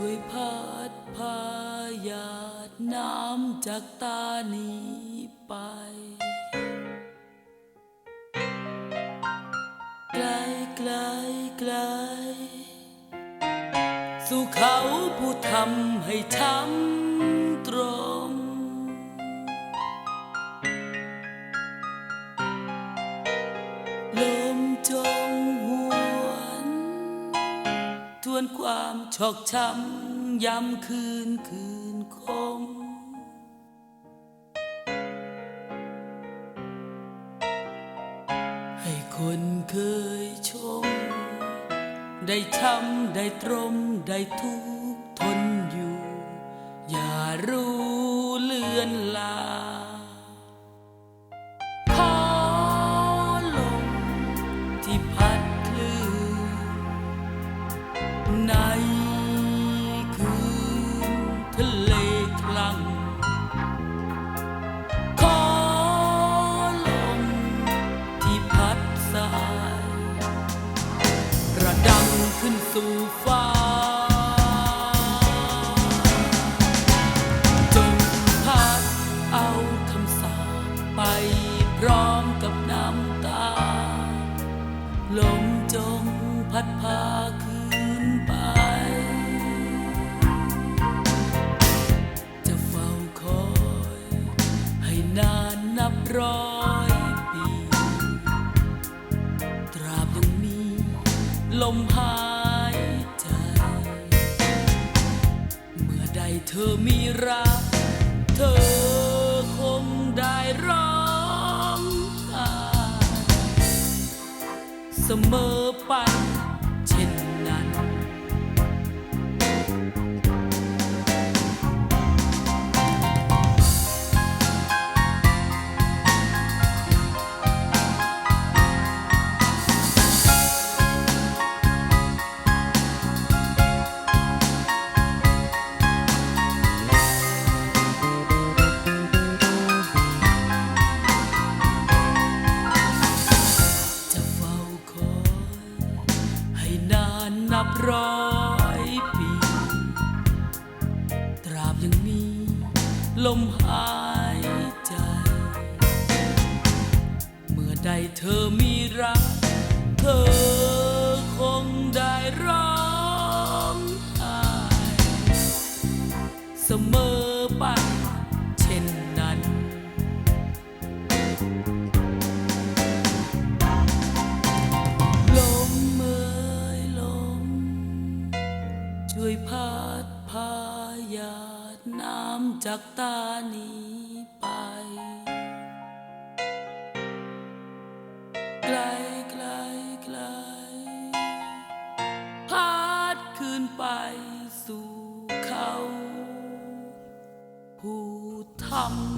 ช่วยพาดพาหยาดน้ำจากตานี้ไป ไกลไกลไกล สู่เขาผู้ทำให้ช้ำตรมโล ความชอกช้ำย้ำคืนคืนคมให้คนเคยชม ได้ช้ำได้ตรมได้ทุกทนอยู่ อย่ารู้เลือนลา ทะเลคลั่งขอลมที่พัดสายระดังขึ้นสู่ฟ้า จงพัดเอาคำสาปไปพร้อมกับน้ำตา ลมจงพัดพา ร้อยปี ตราบยังมีลมหายใจ เมื่อใดเธอมีรัก เธอคงได้ร้องไห้เสมอไปานนับร้อยปี ตราบยังมีลมหายใจ เมื่อใดเธอมีรัก เธอคงได้ร้องไห้เสมอ ช่วยพาดพาหยาดน้ำจากตานี้ไป ไกลไกลไกลพาดคืนไปสู่เขา ผู้ทำ